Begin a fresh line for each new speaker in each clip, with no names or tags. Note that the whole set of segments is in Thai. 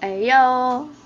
哎呦。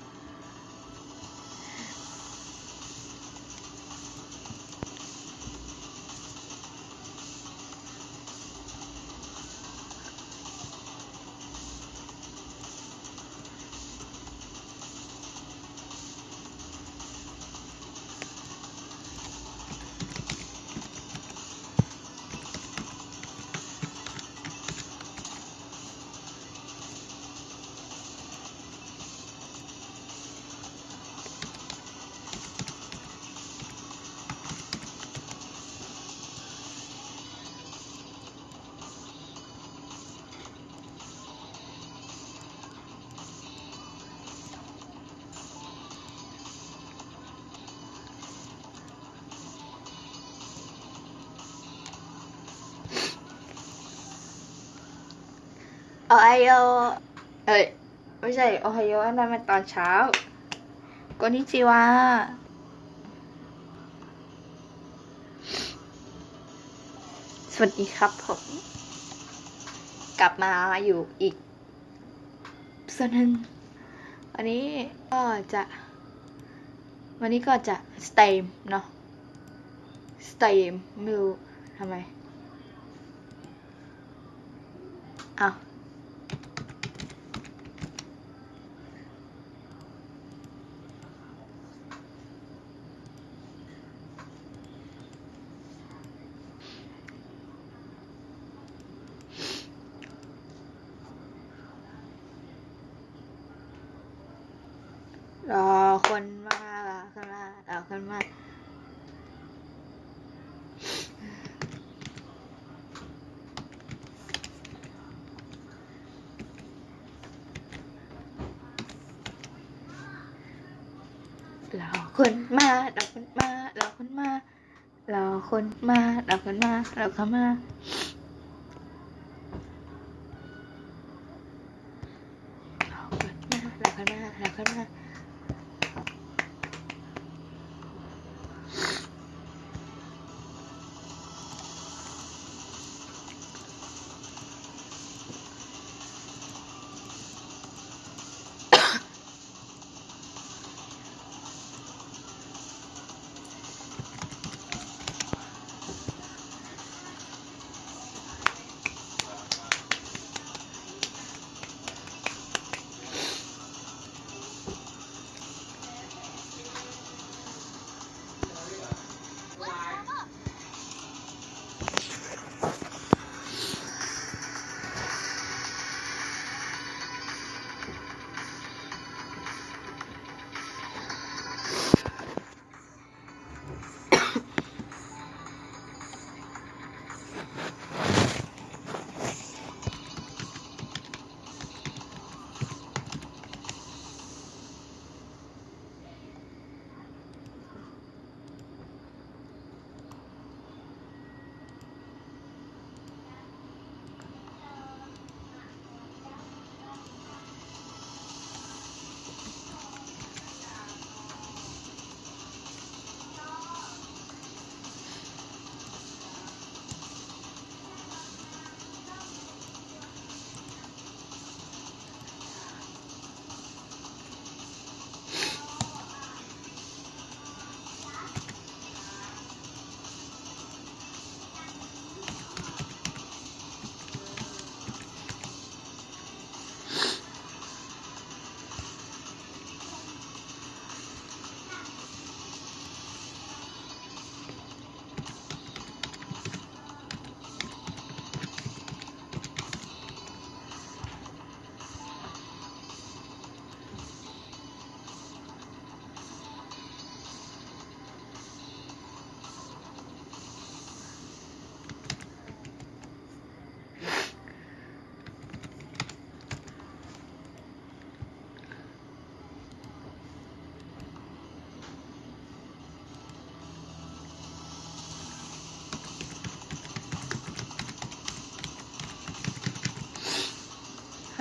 โอไฮโอเอ้ยไม่ใช่โอไฮโออันนั้นมันตอนเช้าก็นิจิวะสวัสดีครับผม กลับมาอยู่อีกส่วนหนึ่งวันนี้ก็จะ วันนี้ก็จะสเตมเนาะสเตมไม่รู้ทำไมอ้าว รอคนมารอคนมารอคนมา รอคนมารอคนมารอคนมารอคนมารอคนมารอคนมา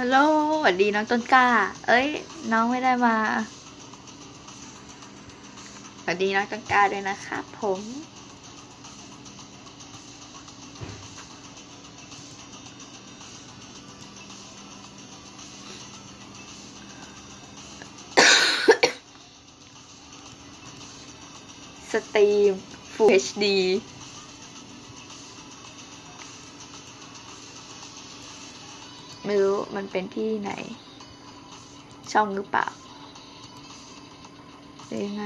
ฮัลโหลสวัสดีน้องต้นกล้า เอ้ย น้องไม่ได้มา สวัสดีน้องต้นกล้าด้วยนะครับผมสตรีม Full HD ไม่รู้มันเป็นที่ไหน ช่องหรือเปล่าหรือยังไง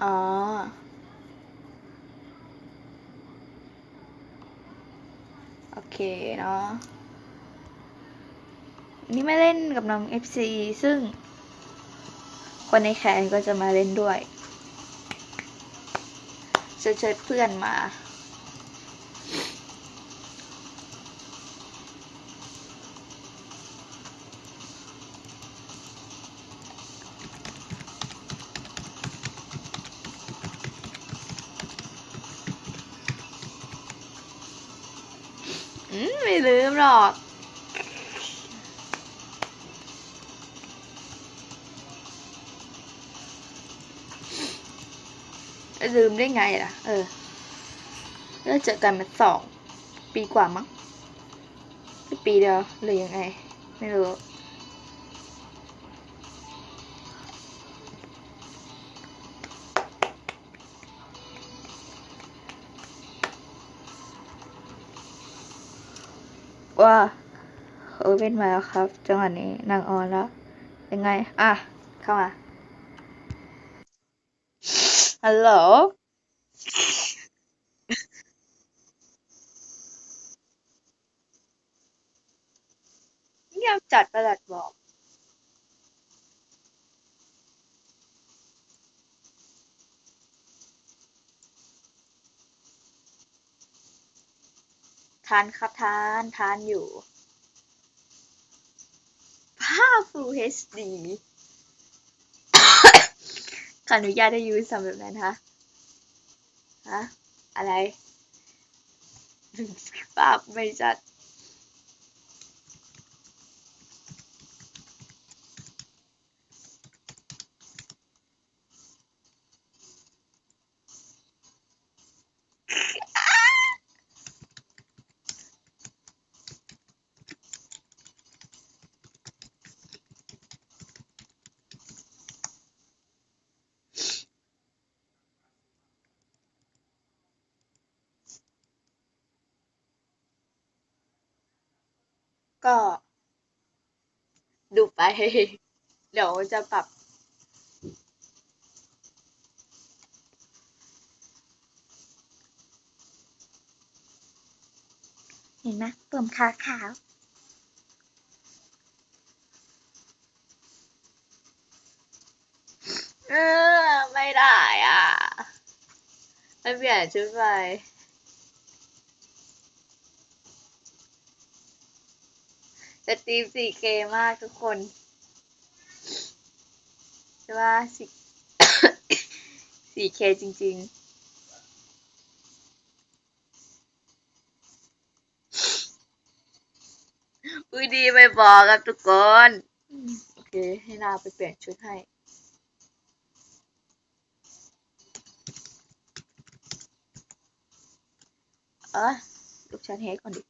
อ๋อโอเคเนาะนี่ไม่เล่นกับน้อง FC ซึ่ง คนในแคนก็จะมาเล่นด้วยเชิญเชิญเพื่อนมาอืมไม่ลืมหรอก ลืมได้ไงล่ะ เออแล้วเจอกันมาสองปีกว่ามั้งปีเดียวหรือยังไง ไม่รู้ว่าเออเป็นมาแล้วครับ จังหวะนี้นางออนแล้ว ยังไง อะ เข้ามา ฮัลโหลเงียบจัดประหลัดบอก ทานครับทาน ทานอยู่ ภาพ Full HD ขออนุญาตให้ยูสำแบบนั้นฮะฮะอะไร ภาพไม่ชัด ก็ ดูไป เดี๋ยวจะปรับเห็นไหมผมขาวขาวเออไม่ได้อะไม่เปลี่ยนชุดไป สตรีม 4K มากทุกคนใช่ว่า 4K จริง ๆอุ้ยดีไม่บอกครับทุกคน โอเค ให้นาไปเปลี่ยนชุดให้ เออลูกชั้นเฮดก่อนดิ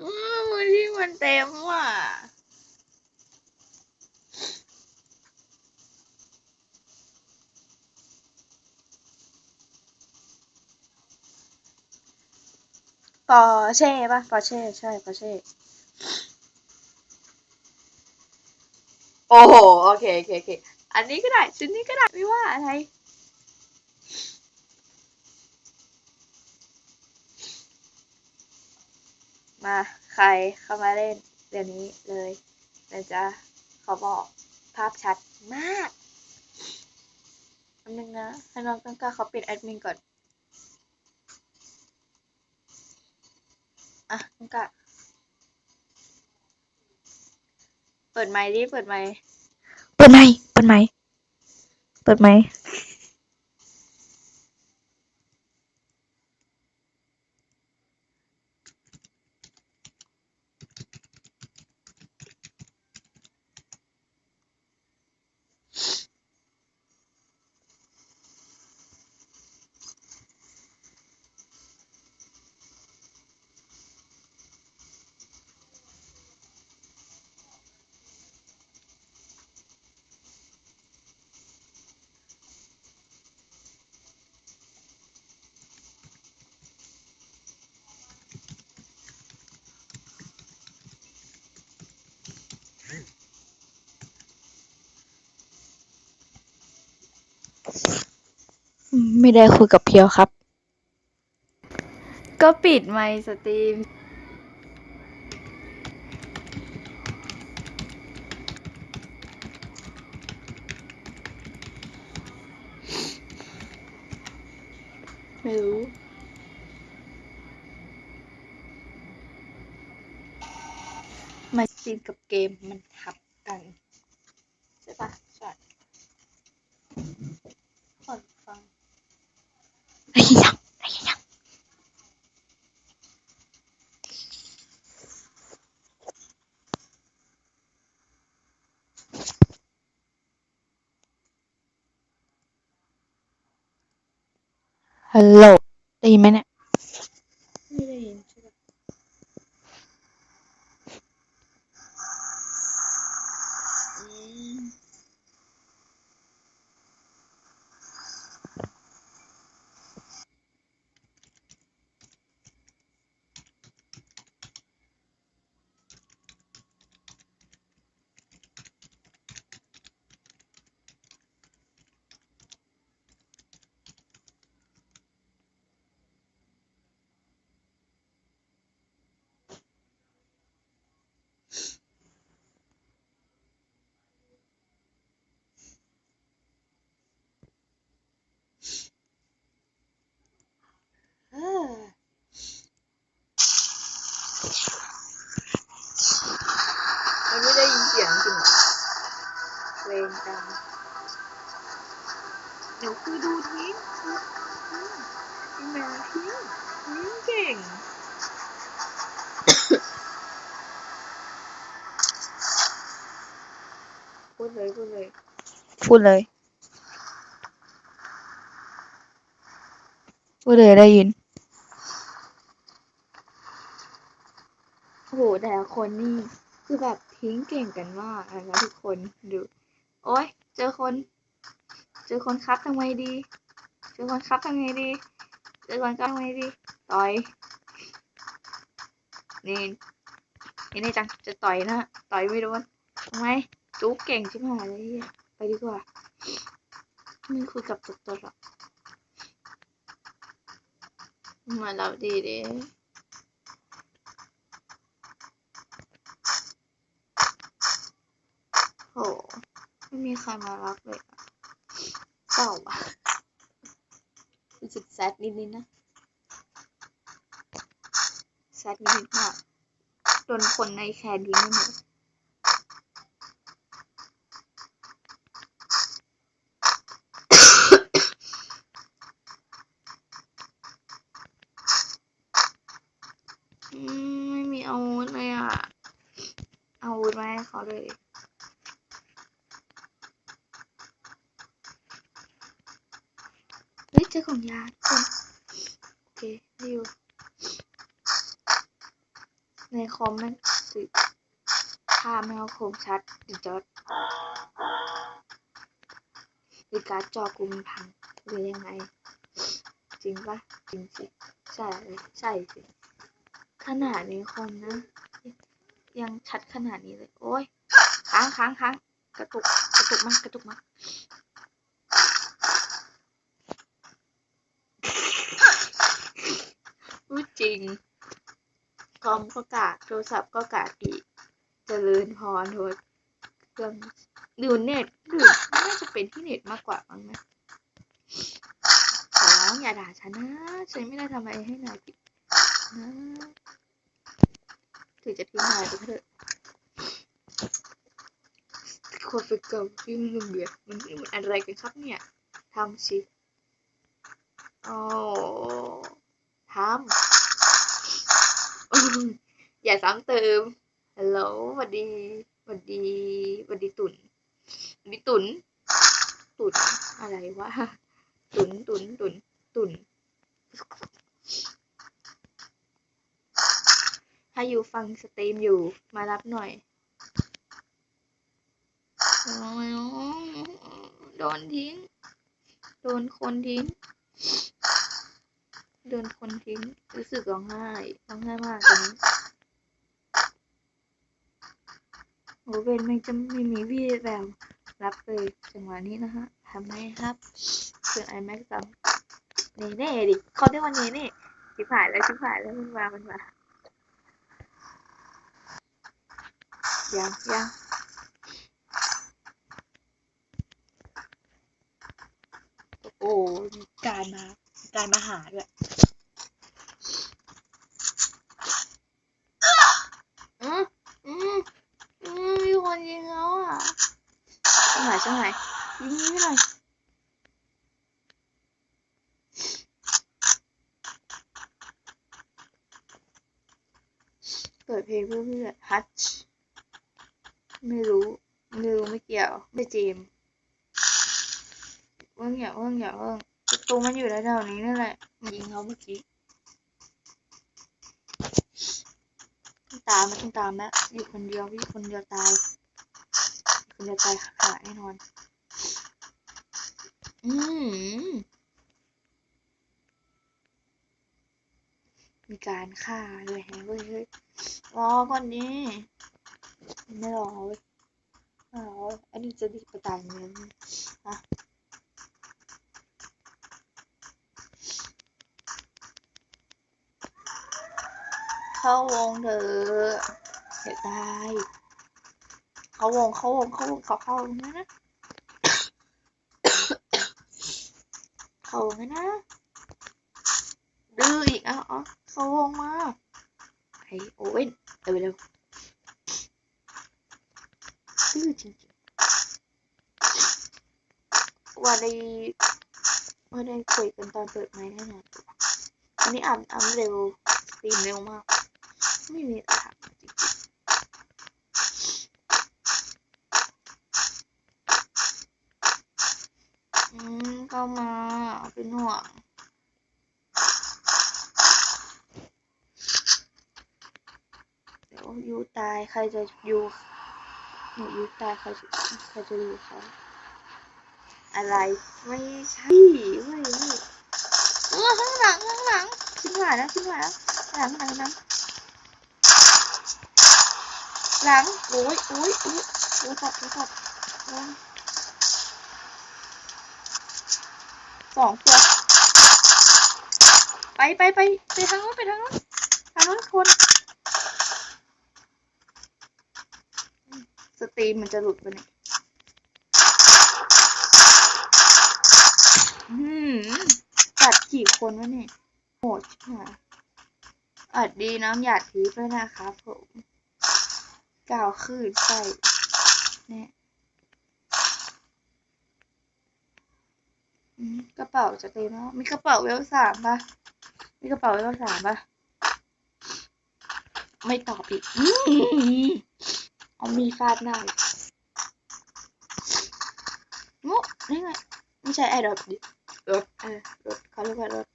อืมวันที่ มันเต็มว่ะปอเช่ปะปอเช่ ใช่ปอเช่ โอ้โห โอเคโอเคโอเค อันนี้ก็ได้ชุดนี้ก็ได้ ไม่ว่าอะไรมา ใครเข้ามาเล่นเดี๋ยวนี้เลยนะจ๊ะเขาบอกภาพชัดมากอันนึงนะ ให้น้องต้นกล้าเขาปิดแอดมินก่อน อะต้นกล้าเปิดไมค์ดิ เปิดไมค์เปิดไมค์เปิดไมค์เปิดไมค์
ไม่ได้คุยกับเพียวครับ
ก็ปิดไมค์สตรีม ไม่รู้ไมค์สตรีมกับเกมมันทับกัน ใช่ปะใช่คนฟัง
ได้ยินยังได้ยินยัง ฮัลโหลได้ยินไหมเนี่ย
ไม่ได้ยินใช่ปะอืม เออ มันไม่ได้ยินเสียงจริงเหรอเวรกรรมเดี๋ยวคือดูทิ้งไอแมวทิ้งทิ้งเก่งพูดเลยพูดเลย
พูดเลยพูดเลยได้ยิน
โอ้โหแต่ ละคนนี่คือแบบทิ้งเก่งกันมากนะทุกคนดูโอ๊ยเจอคน เจอคนครับทำไงดี เจอคนครับทำไงดี เจอคนครับทำไงดี ต่อยนี่นี่นี่จังจะต่อยนะต่อยไม่โดนทำไมจุกเก่งชิบหายเลยไปดีกว่าไม่คุยกับตัวตัวหรอกมาเราดีดิ โหไม่มีใครมารักเลยอะเศร้าอะรู้สึกแซดนิดนิดๆนะแซดนิดนิดๆมากโดนคนในแคนทิ้งไปหมดอืมไม่มีอาวุธเลยอะเอาอาวุธมาให้เขาเลย เฮ้ยเจอของยาทุกคนโอเคได้อยู่ในคอมมันติดภาพไม่เอาคมชัดดิจอดหรือการ์ดจอกูมันพังหรือยังไง จริงปะจริงสิใช่ใช่สิ ขนาดนี้คอมนะ ยังชัดขนาดนี้เลย โอ้ยค้างค้างค้างกระตุกกระตุกมากกระตุกมากพูดจริงคอมก็กากโทรศัพท์ก็กากอีก จริญพรโทษเครื่องดูเน็ตดูน่าจะเป็นที่เน็ตมากกว่ามั้งนะขอร้องอย่าด่าฉันนะฉันไม่ได้ทำอะไรให้นายผิดนะถึงจะทิ้งนายไปเถอะคนไปเก่าที่มันเบียดมันนี่มันอะไรกันครับเนี่ยทำสิโอ้ทำอย่าซ้ำเติม ฮัลโหลสวัสดีสวัสดีสวัสดีตุนสวัสดีตุน ตุนอะไรวะ ตุนตุนตุนตุน ถ้าอยู่ฟังสตรีมอยู่มารับหน่อยโอ้ยโดนทิ้ง โดนคนทิ้ง โดนคนทิ้ง รู้สึกร้องไห้ร้องไห้มากตอนนี้ โอ้เวนมันจะไม่มีวี่แววรับเลยจังหวะนี้นะฮะทำไมครับเพื่อนไอแม็กซ์ซ้เน่เน่ดิเขาเรียกว่าเน่เน่ชิบหายแล้วชิบหายแล้วมันมามันมายังยังโอ้การมาการมาหาด้วย อืมอืมอืมมีคนยิงแล้วอะ ช่างไหนช่างไหนยิงยิงหน่อยเปิดเพลงเพื่อเพื่อฮัทไม่รู้ไม่รู้ไม่เกี่ยวไม่เจมเพิ่งอย่าเพิ่งอย่าเพิ่งประตูมันอยู่แถวๆนี้นั่นแหละมันยิงเขาเมื่อกี้ต้องตามมันต้องตามแล้วอยู่คนเดียวพี่คนเดียวตาย คนเดียวตายขาดแน่นอน อืมมีการฆ่าด้วยแฮะเว้ยเฮ้ยรอก่อนนี่ไม่รอเว้ยไม่รออันนี้จะดีไปตายเงินฮะเข้าวงเถอะเดี๋ยวตาย เขาวงเขาวงเขาวงเขาเข้าวงนะนะเขาวงนะนะดื้ออีกอะอ๋อเขาวงมาไอโอเว่นเร็วเร็วดื้อจริงๆว่าได้ว่าได้คุยกันตอนเปิดไมค์แน่นอนอันนี้อ่านอ่านเร็วสตรีมเร็วมากไม่มีอะไรทำจริงๆอืม เข้ามาเป็นห่วงเดี๋ยวยูตายใครจะยูหนูยูตายใครจะใครจะยูเขาอะไรไม่ใช่ไม่ไม่เออข้างหลังข้างหลังขึ้นหวายแล้วขึ้นหวายแล้วหลังหลังหลังหลังโอ้ยโอ้ยโอ้ยโอ้ยตัดโอ้ยตัดโอ้ย สองตัว ไปไปไปไปทางโน้นไปทางโน้นทางโน้นคนสตรีมมันจะหลุดไปเนี่ยอืมตัดกี่คนวะเนี่ยโหดชิบหายอัดดีน้ำหยาดทิพย์ด้วยนะครับผมกาวคืนใส่เนี่ยอืม กระเป๋าจะเต็มแล้วมีกระเป๋าเวลสามปะมีกระเป๋าเวลสามปะไม่ตอบอีกอืมเอามีดฟาดหน้าอีกโง่นี่ไงไม่ใช่แอร์ดรอปดิรถเออรถเขาเรียกว่ารถ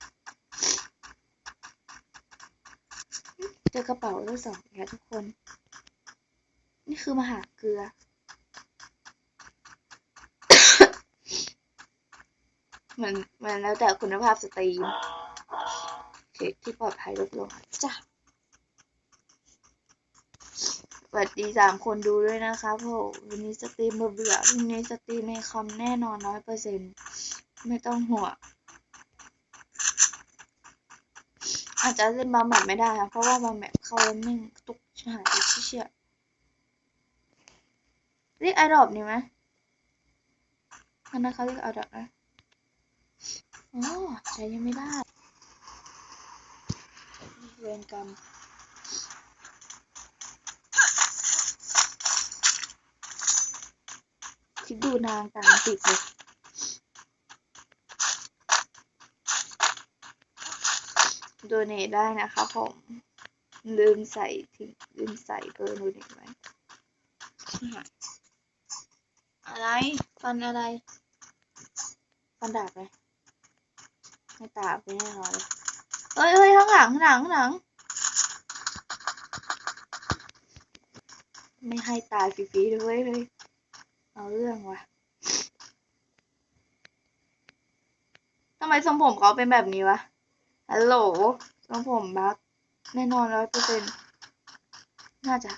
เจอกระเป๋าทั้งสองแล้วทุกคน นี่คือมหาเกลือ มันมันแล้วแต่คุณภาพสตรีมเช็คที่ปลอดภัยลดลงจ้ะสวัสดีสามคนดูด้วยนะครับผมวันนี้สตรีมเบื่อๆวันนี้สตรีมในคอมแน่นอนร้อยเปอร์เซ็นไม่ต้องห่วงอาจจะเล่นบางแมปไม่ได้ค่ะเพราะว่าบางแมปเข้าแล้วแม่งตุกชิบหายเชี่ยเรียกไอดอปนี่ไหมอันนั้นเขาเรียกไอดอปนะ อ๋อใช้ยังไม่ได้ เวรกรรมคิดดูนางตามติดเลยโดเนทได้นะคะผม ลืมใส่ทิ้งลืมใส่เบอร์โดเนทไว้ อะไร ฟันอะไร ฟันดาบเลย ไม่ดาบไปแน่นอเลยเฮ้ยเฮ้ยข้างหลังข้างหลังข้างหลัง ไม่ให้ตายฟรีๆด้วยเฮ้ยเอาเรื่องว่ะทำไมทรงผมเขาเป็นแบบนี้วะ ฮัลโหลทรงผมบักแน่นอนร้อยเปอร์เซ็นต์น่าจะ